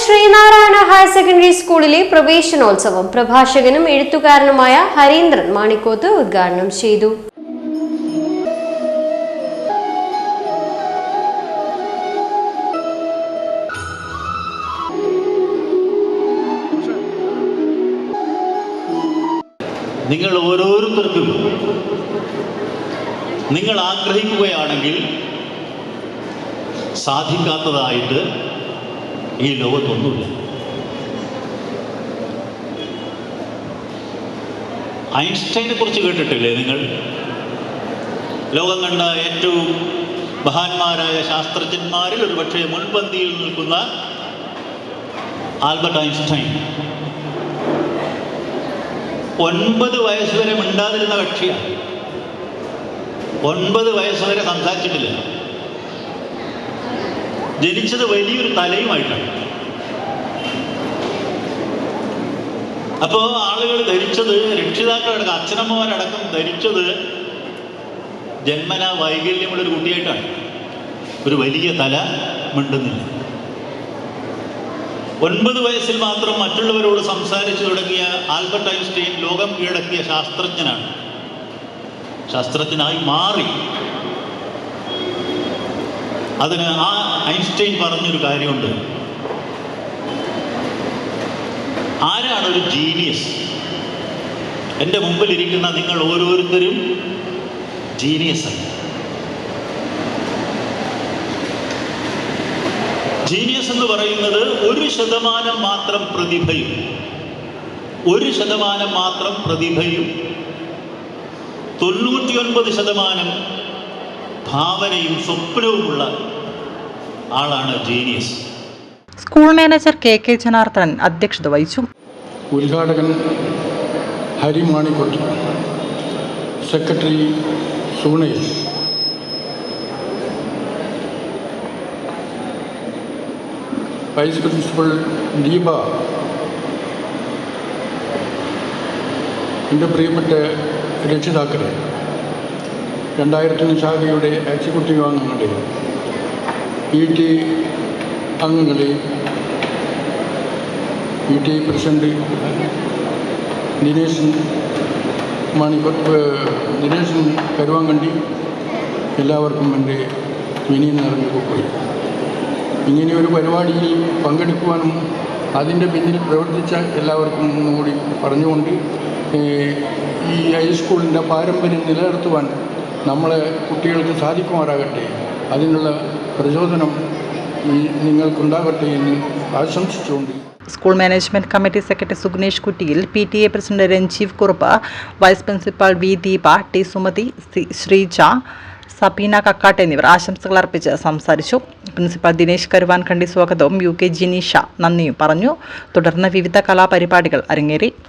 Sreenarayana higher secondary സ്കൂളിലെ പ്രവേശനോത്സവം പ്രഭാഷകനും എഴുത്തുകാരനുമായ ഹരീന്ദ്രൻ മാണിക്കോത്ത് ഉദ്ഘാടനം ചെയ്തു. നിങ്ങൾ ഓരോരുത്തർക്കും നിങ്ങൾ ആഗ്രഹിക്കുകയാണെങ്കിൽ സാധിക്കാത്തതായിട്ട് ഈ ലോകത്തൊന്നുമില്ല. ഐൻസ്റ്റൈനെ കുറിച്ച് കേട്ടിട്ടില്ലേ നിങ്ങൾ? ലോകം കണ്ട ഏറ്റവും മഹാന്മാരായ ശാസ്ത്രജ്ഞന്മാരിൽ ഒരുപക്ഷെ മുൻപന്തിയിൽ നിൽക്കുന്ന ആൽബർട്ട് ഐൻസ്റ്റൈൻ. ഒൻപത് വയസ്സുവരെ മിണ്ടാതിരുന്ന കക്ഷിയാണ്. ഒൻപത് വയസ്സുവരെ സംസാരിച്ചിട്ടില്ല. ജനിച്ചത് വലിയൊരു തലയുമായിട്ടാണ്. അപ്പോ ആളുകൾ ധരിച്ചത് രക്ഷിതാക്കളടക്കം അച്ഛനമ്മമാരടക്കം ധരിച്ചത് ജന്മന വൈകല്യമുള്ളൊരു കുട്ടിയായിട്ടാണ്. ഒരു വലിയ തല മിണ്ടുന്നില്ല. ഒൻപത് വയസ്സിൽ മാത്രം മറ്റുള്ളവരോട് സംസാരിച്ചു തുടങ്ങിയ ആൽബർട്ട് ഐൻസ്റ്റീൻ ലോകം കീഴടക്കിയ ശാസ്ത്രജ്ഞനാണ്. ശാസ്ത്രജ്ഞനായി മാറി. അതിന് ആ ഐൻസ്റ്റൈൻ പറഞ്ഞൊരു കാര്യമുണ്ട്. ആരാണ് ഒരു ജീനിയസ് എന്റെ മുമ്പിലിരിക്കുന്ന നിങ്ങൾ ഓരോരുത്തരും ജീനിയസ് അല്ല. ജീനിയസ് എന്ന് പറയുന്നത് ഒരു ശതമാനം മാത്രം പ്രതിഭയും. ഒരു ശതമാനം മാത്രം പ്രതിഭയും. തൊണ്ണൂറ്റിയൊൻപത് ശതമാനം ഭാവനയും സ്വപ്നവുമുള്ള ആളാണ് genius school manager K K Janardhanan അധ്യക്ഷത വഹിച്ചു. ഉദ്ഘാടകൻ Harimanikkutty secretary Sugunesh vice principal Deepa. എന്റെ പ്രിയപ്പെട്ട രക്ഷിതാക്കളെ രണ്ടായിരത്തിന് ശാഖയുടെ എക്സിക്യൂട്ടീവ് അംഗങ്ങളെ ഇ ടി അംഗങ്ങളെ E T president Dineshan Mani Dineshan Karuvankandi എല്ലാവർക്കും എന്റെ വിനയം നിറഞ്ഞു പോയി ഇങ്ങനെ ഒരു പരിപാടിയിൽ പങ്കെടുക്കുവാനും അതിന്റെ പിന്നിൽ പ്രവർത്തിച്ച എല്ലാവർക്കും ഒന്നുകൂടി പറഞ്ഞുകൊണ്ട് ഈ ഹൈസ്കൂളിന്റെ പാരമ്പര്യം നിലനിർത്തുവാൻ നമ്മളെ കുട്ടികൾക്ക് സാധിക്കുമാറാകട്ടെ. അതിനുള്ള പ്രചോദനം നിങ്ങൾക്കുണ്ടാകട്ടെ എന്ന് ആശംസിച്ചുകൊണ്ട് school management committee secretary Sugnesh കുട്ടിയിൽ P T A president Ranjeev Kurup vice principal V Deepa T Sumathi Sreeja Sabeena Kakkat എന്നിവർ ആശംസകൾ അർപ്പിച്ച് സംസാരിച്ചു. പ്രിൻസിപ്പൽ ദിനേശ് കരുവാൻ കണ്ടി സ്വാഗതവും. യു കെ ജിനീഷ നന്ദിയും പറഞ്ഞു. തുടർന്ന് വിവിധ കലാപരിപാടികൾ അരങ്ങേറി.